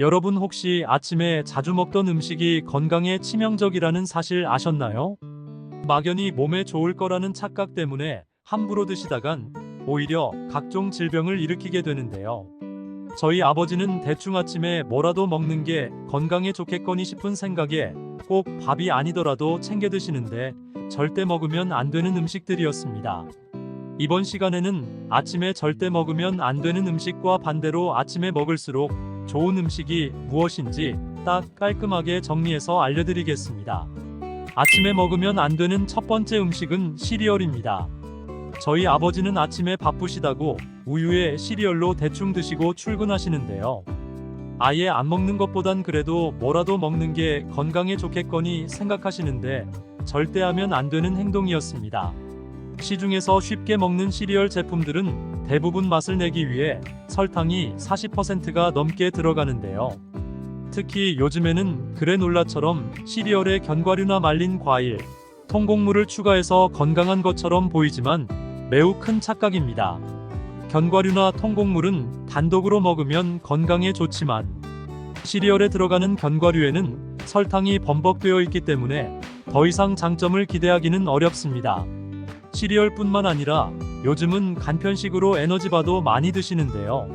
여러분 혹시 아침에 자주 먹던 음식이 건강에 치명적이라는 사실 아셨나요? 막연히 몸에 좋을 거라는 착각 때문에 함부로 드시다간 오히려 각종 질병을 일으키게 되는데요. 저희 아버지는 대충 아침에 뭐라도 먹는 게 건강에 좋겠거니 싶은 생각에 꼭 밥이 아니더라도 챙겨 드시는데 절대 먹으면 안 되는 음식들이었습니다. 이번 시간에는 아침에 절대 먹으면 안 되는 음식과 반대로 아침에 먹을수록 좋은 음식이 무엇인지 딱 깔끔하게 정리해서 알려드리겠습니다. 아침에 먹으면 안 되는 첫 번째 음식은 시리얼입니다. 저희 아버지는 아침에 바쁘시다고 우유에 시리얼로 대충 드시고 출근하시는데요. 아예 안 먹는 것보단 그래도 뭐라도 먹는 게 건강에 좋겠거니 생각하시는데 절대 하면 안 되는 행동이었습니다. 시중에서 쉽게 먹는 시리얼 제품들은 대부분 맛을 내기 위해 설탕이 40%가 넘게 들어가는데요. 특히 요즘에는 그래놀라처럼 시리얼에 견과류나 말린 과일, 통곡물을 추가해서 건강한 것처럼 보이지만 매우 큰 착각입니다. 견과류나 통곡물은 단독으로 먹으면 건강에 좋지만 시리얼에 들어가는 견과류에는 설탕이 범벅되어 있기 때문에 더 이상 장점을 기대하기는 어렵습니다. 시리얼뿐만 아니라 요즘은 간편식으로 에너지바도 많이 드시는데요.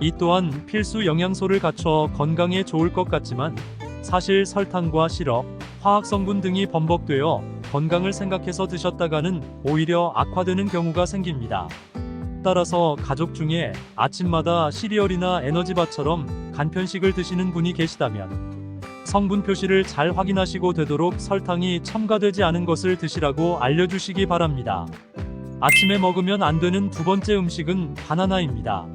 이 또한 필수 영양소를 갖춰 건강에 좋을 것 같지만 사실 설탕과 시럽, 화학 성분 등이 범벅되어 건강을 생각해서 드셨다가는 오히려 악화되는 경우가 생깁니다. 따라서 가족 중에 아침마다 시리얼이나 에너지바처럼 간편식을 드시는 분이 계시다면 성분 표시를 잘 확인하시고 되도록 설탕이 첨가되지 않은 것을 드시라고 알려주시기 바랍니다. 아침에 먹으면 안 되는 두 번째 음식은 바나나입니다.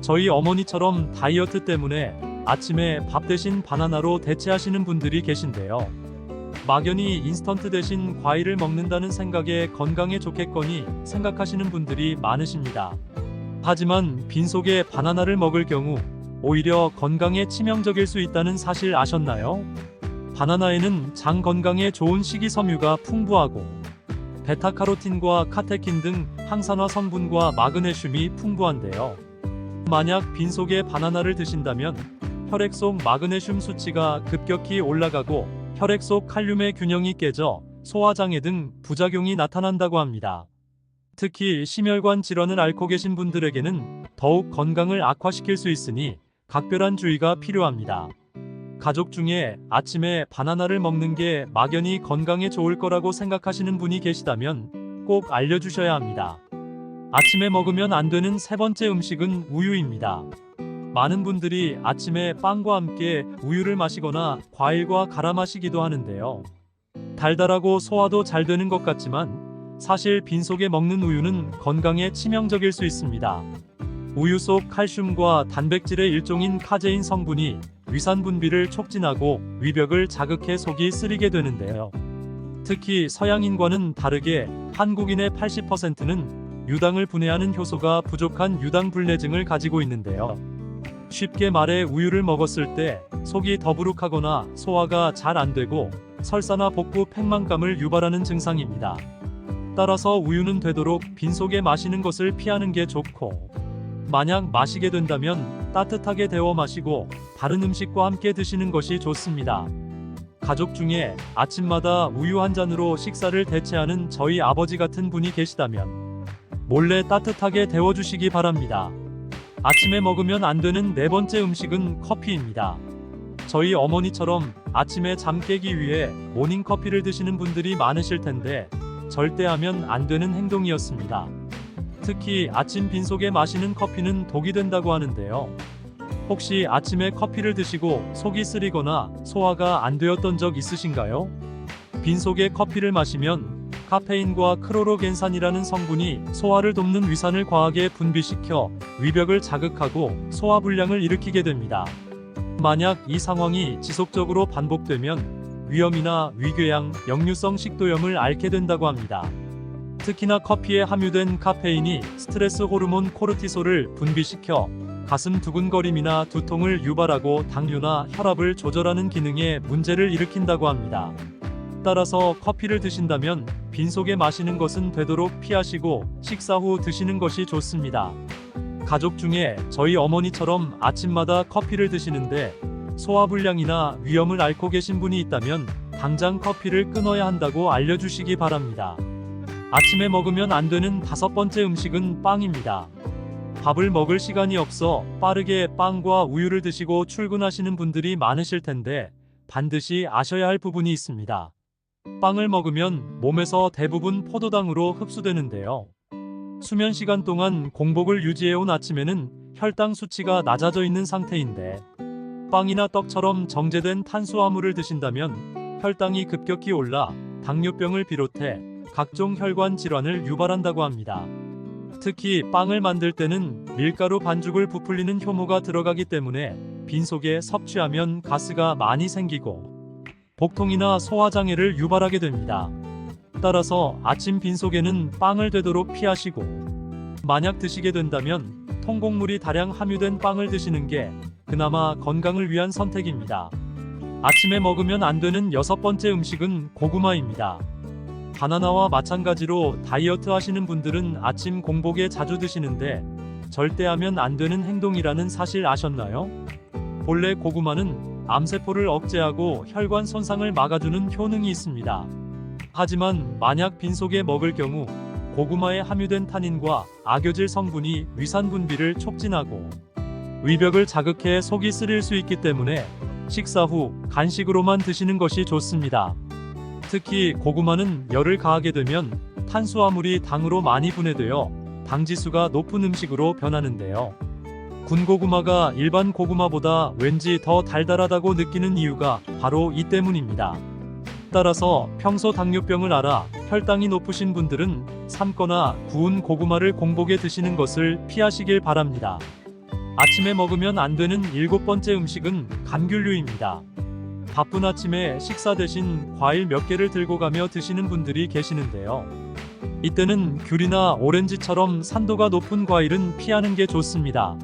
저희 어머니처럼 다이어트 때문에 아침에 밥 대신 바나나로 대체하시는 분들이 계신데요. 막연히 인스턴트 대신 과일을 먹는다는 생각에 건강에 좋겠거니 생각하시는 분들이 많으십니다. 하지만 빈속에 바나나를 먹을 경우 오히려 건강에 치명적일 수 있다는 사실 아셨나요? 바나나에는 장 건강에 좋은 식이섬유가 풍부하고 베타카로틴과 카테킨 등 항산화 성분과 마그네슘이 풍부한데요. 만약 빈속에 바나나를 드신다면 혈액 속 마그네슘 수치가 급격히 올라가고 혈액 속 칼륨의 균형이 깨져 소화장애 등 부작용이 나타난다고 합니다. 특히 심혈관 질환을 앓고 계신 분들에게는 더욱 건강을 악화시킬 수 있으니 각별한 주의가 필요합니다. 가족 중에 아침에 바나나를 먹는 게 막연히 건강에 좋을 거라고 생각하시는 분이 계시다면 꼭 알려주셔야 합니다. 아침에 먹으면 안 되는 세 번째 음식은 우유입니다. 많은 분들이 아침에 빵과 함께 우유를 마시거나 과일과 갈아 마시기도 하는데요. 달달하고 소화도 잘 되는 것 같지만 사실 빈속에 먹는 우유는 건강에 치명적일 수 있습니다. 우유 속 칼슘과 단백질의 일종인 카제인 성분이 위산 분비를 촉진하고 위벽을 자극해 속이 쓰리게 되는데요. 특히 서양인과는 다르게 한국인의 80%는 유당을 분해하는 효소가 부족한 유당불내증을 가지고 있는데요. 쉽게 말해 우유를 먹었을 때 속이 더부룩하거나 소화가 잘 안 되고 설사나 복부 팽만감을 유발하는 증상입니다. 따라서 우유는 되도록 빈속에 마시는 것을 피하는 게 좋고 만약 마시게 된다면 따뜻하게 데워 마시고 다른 음식과 함께 드시는 것이 좋습니다. 가족 중에 아침마다 우유 한 잔으로 식사를 대체하는 저희 아버지 같은 분이 계시다면 몰래 따뜻하게 데워주시기 바랍니다. 아침에 먹으면 안 되는 네 번째 음식은 커피입니다. 저희 어머니처럼 아침에 잠 깨기 위해 모닝 커피를 드시는 분들이 많으실 텐데 절대 하면 안 되는 행동이었습니다. 특히 아침 빈속에 마시는 커피는 독이 된다고 하는데요. 혹시 아침에 커피를 드시고 속이 쓰리거나 소화가 안 되었던 적 있으신가요? 빈속에 커피를 마시면 카페인과 크로로겐산이라는 성분이 소화를 돕는 위산을 과하게 분비시켜 위벽을 자극하고 소화불량을 일으키게 됩니다. 만약 이 상황이 지속적으로 반복되면 위염이나 위궤양, 역류성 식도염을 앓게 된다고 합니다. 특히나 커피에 함유된 카페인이 스트레스 호르몬 코르티솔을 분비시켜 가슴 두근거림이나 두통을 유발하고 당류나 혈압을 조절하는 기능에 문제를 일으킨다고 합니다. 따라서 커피를 드신다면 빈속에 마시는 것은 되도록 피하시고 식사 후 드시는 것이 좋습니다. 가족 중에 저희 어머니처럼 아침마다 커피를 드시는데 소화불량이나 위염을 앓고 계신 분이 있다면 당장 커피를 끊어야 한다고 알려주시기 바랍니다. 아침에 먹으면 안 되는 다섯 번째 음식은 빵입니다. 밥을 먹을 시간이 없어 빠르게 빵과 우유를 드시고 출근하시는 분들이 많으실 텐데 반드시 아셔야 할 부분이 있습니다. 빵을 먹으면 몸에서 대부분 포도당으로 흡수되는데요. 수면 시간 동안 공복을 유지해온 아침에는 혈당 수치가 낮아져 있는 상태인데 빵이나 떡처럼 정제된 탄수화물을 드신다면 혈당이 급격히 올라 당뇨병을 비롯해 각종 혈관 질환을 유발한다고 합니다. 특히 빵을 만들 때는 밀가루 반죽을 부풀리는 효모가 들어가기 때문에 빈속에 섭취하면 가스가 많이 생기고 복통이나 소화장애를 유발하게 됩니다. 따라서 아침 빈속에는 빵을 되도록 피하시고 만약 드시게 된다면 통곡물이 다량 함유된 빵을 드시는 게 그나마 건강을 위한 선택입니다. 아침에 먹으면 안 되는 여섯 번째 음식은 고구마입니다. 바나나와 마찬가지로 다이어트 하시는 분들은 아침 공복에 자주 드시는데 절대 하면 안 되는 행동이라는 사실 아셨나요? 본래 고구마는 암세포를 억제하고 혈관 손상을 막아주는 효능이 있습니다. 하지만 만약 빈속에 먹을 경우 고구마에 함유된 타닌과 악여질 성분이 위산 분비를 촉진하고 위벽을 자극해 속이 쓰릴 수 있기 때문에 식사 후 간식으로만 드시는 것이 좋습니다. 특히 고구마는 열을 가하게 되면 탄수화물이 당으로 많이 분해되어 당지수가 높은 음식으로 변하는데요. 군고구마가 일반 고구마보다 왠지 더 달달하다고 느끼는 이유가 바로 이 때문입니다. 따라서 평소 당뇨병을 알아 혈당이 높으신 분들은 삶거나 구운 고구마를 공복에 드시는 것을 피하시길 바랍니다. 아침에 먹으면 안 되는 일곱 번째 음식은 감귤류입니다. 바쁜 아침에 식사 대신 과일 몇 개를 들고 가며 드시는 분들이 계시는데요. 이때는 귤이나 오렌지처럼 산도가 높은 과일은 피하는 게 좋습니다.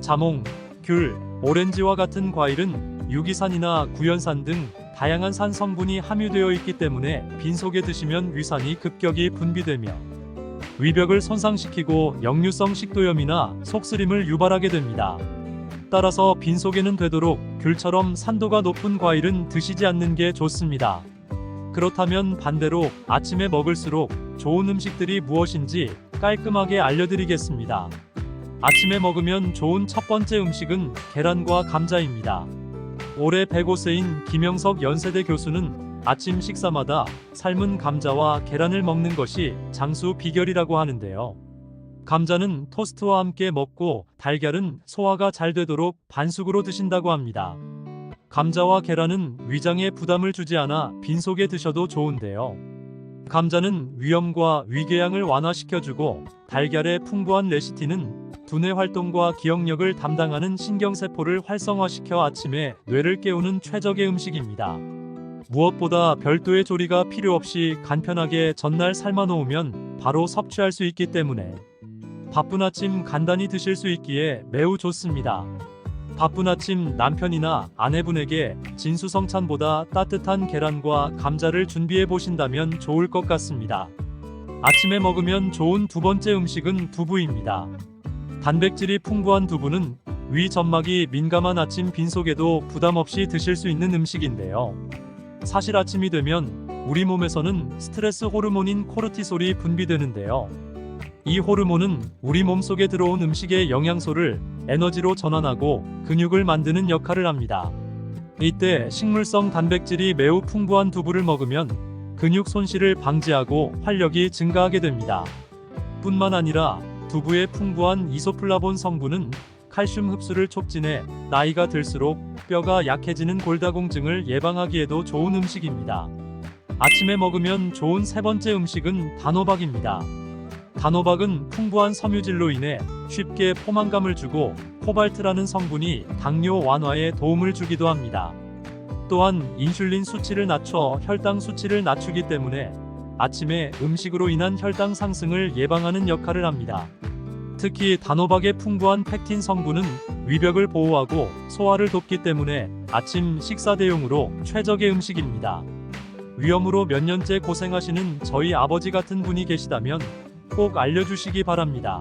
자몽, 귤, 오렌지와 같은 과일은 유기산이나 구연산 등 다양한 산 성분이 함유되어 있기 때문에 빈속에 드시면 위산이 급격히 분비되며 위벽을 손상시키고 역류성 식도염이나 속쓰림을 유발하게 됩니다. 따라서 빈속에는 되도록 귤처럼 산도가 높은 과일은 드시지 않는 게 좋습니다. 그렇다면 반대로 아침에 먹을수록 좋은 음식들이 무엇인지 깔끔하게 알려드리겠습니다. 아침에 먹으면 좋은 첫 번째 음식은 계란과 감자입니다. 올해 105세인 김영석 연세대 교수는 아침 식사마다 삶은 감자와 계란을 먹는 것이 장수 비결이라고 하는데요. 감자는 토스트와 함께 먹고 달걀은 소화가 잘 되도록 반숙으로 드신다고 합니다. 감자와 계란은 위장에 부담을 주지 않아 빈속에 드셔도 좋은데요. 감자는 위염과 위궤양을 완화시켜주고 달걀의 풍부한 레시틴은 두뇌 활동과 기억력을 담당하는 신경세포를 활성화시켜 아침에 뇌를 깨우는 최적의 음식입니다. 무엇보다 별도의 조리가 필요 없이 간편하게 전날 삶아 놓으면 바로 섭취할 수 있기 때문에 바쁜 아침 간단히 드실 수 있기에 매우 좋습니다. 바쁜 아침 남편이나 아내분에게 진수성찬보다 따뜻한 계란과 감자를 준비해 보신다면 좋을 것 같습니다. 아침에 먹으면 좋은 두 번째 음식은 두부입니다. 단백질이 풍부한 두부는 위 점막이 민감한 아침 빈속에도 부담 없이 드실 수 있는 음식인데요. 사실 아침이 되면 우리 몸에서는 스트레스 호르몬인 코르티솔이 분비되는데요. 이 호르몬은 우리 몸속에 들어온 음식의 영양소를 에너지로 전환하고 근육을 만드는 역할을 합니다. 이때 식물성 단백질이 매우 풍부한 두부를 먹으면 근육 손실을 방지하고 활력이 증가하게 됩니다. 뿐만 아니라 두부의 풍부한 이소플라본 성분은 칼슘 흡수를 촉진해 나이가 들수록 뼈가 약해지는 골다공증을 예방하기에도 좋은 음식입니다. 아침에 먹으면 좋은 세 번째 음식은 단호박입니다. 단호박은 풍부한 섬유질로 인해 쉽게 포만감을 주고 코발트라는 성분이 당뇨 완화에 도움을 주기도 합니다. 또한 인슐린 수치를 낮춰 혈당 수치를 낮추기 때문에 아침에 음식으로 인한 혈당 상승을 예방하는 역할을 합니다. 특히 단호박의 풍부한 팩틴 성분은 위벽을 보호하고 소화를 돕기 때문에 아침 식사 대용으로 최적의 음식입니다. 위염으로 몇 년째 고생하시는 저희 아버지 같은 분이 계시다면 꼭 알려주시기 바랍니다.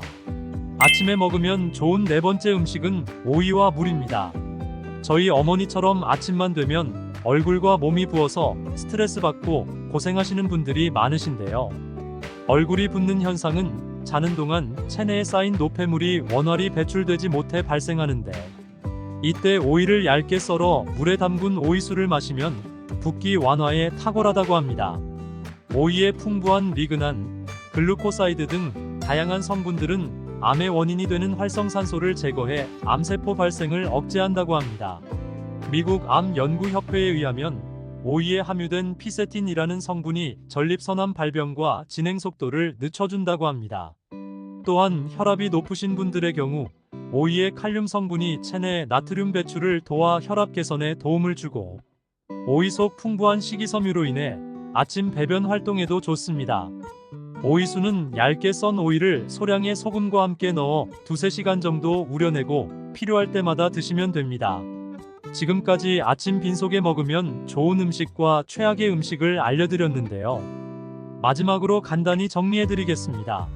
아침에 먹으면 좋은 네 번째 음식은 오이와 물입니다. 저희 어머니처럼 아침만 되면 얼굴과 몸이 부어서 스트레스 받고 고생하시는 분들이 많으신데요. 얼굴이 붓는 현상은 자는 동안 체내에 쌓인 노폐물이 원활히 배출되지 못해 발생하는데 이때 오이를 얇게 썰어 물에 담근 오이수를 마시면 붓기 완화에 탁월하다고 합니다. 오이의 풍부한 리그난, 글루코사이드 등 다양한 성분들은 암의 원인이 되는 활성산소를 제거해 암세포 발생을 억제한다고 합니다. 미국 암연구협회에 의하면 오이에 함유된 피세틴이라는 성분이 전립선암 발병과 진행 속도를 늦춰준다고 합니다. 또한 혈압이 높으신 분들의 경우 오이의 칼륨 성분이 체내 나트륨 배출을 도와 혈압 개선에 도움을 주고 오이 속 풍부한 식이섬유로 인해 아침 배변 활동에도 좋습니다. 오이수는 얇게 썬 오이를 소량의 소금과 함께 넣어 두세 시간 정도 우려내고 필요할 때마다 드시면 됩니다. 지금까지 아침 빈속에 먹으면 좋은 음식과 최악의 음식을 알려드렸는데요. 마지막으로 간단히 정리해드리겠습니다.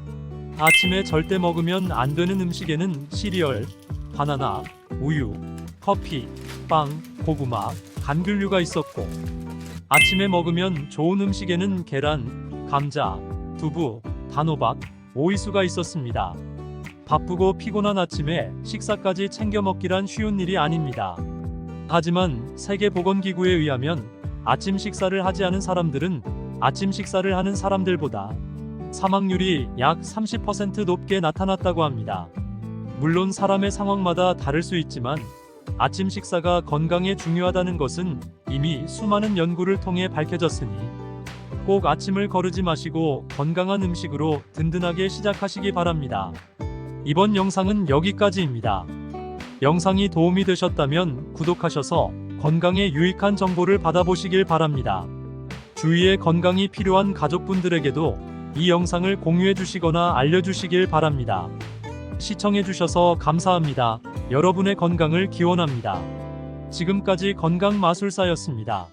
아침에 절대 먹으면 안 되는 음식에는 시리얼, 바나나, 우유, 커피, 빵, 고구마, 감귤류가 있었고 아침에 먹으면 좋은 음식에는 계란, 감자, 두부, 단호박, 오이수가 있었습니다. 바쁘고 피곤한 아침에 식사까지 챙겨 먹기란 쉬운 일이 아닙니다. 하지만 세계보건기구에 의하면 아침 식사를 하지 않은 사람들은 아침 식사를 하는 사람들보다 사망률이 약 30% 높게 나타났다고 합니다. 물론 사람의 상황마다 다를 수 있지만 아침 식사가 건강에 중요하다는 것은 이미 수많은 연구를 통해 밝혀졌으니 꼭 아침을 거르지 마시고 건강한 음식으로 든든하게 시작하시기 바랍니다. 이번 영상은 여기까지입니다. 영상이 도움이 되셨다면 구독하셔서 건강에 유익한 정보를 받아보시길 바랍니다. 주위에 건강이 필요한 가족분들에게도 이 영상을 공유해 주시거나 알려주시길 바랍니다. 시청해 주셔서 감사합니다. 여러분의 건강을 기원합니다. 지금까지 건강 마술사였습니다.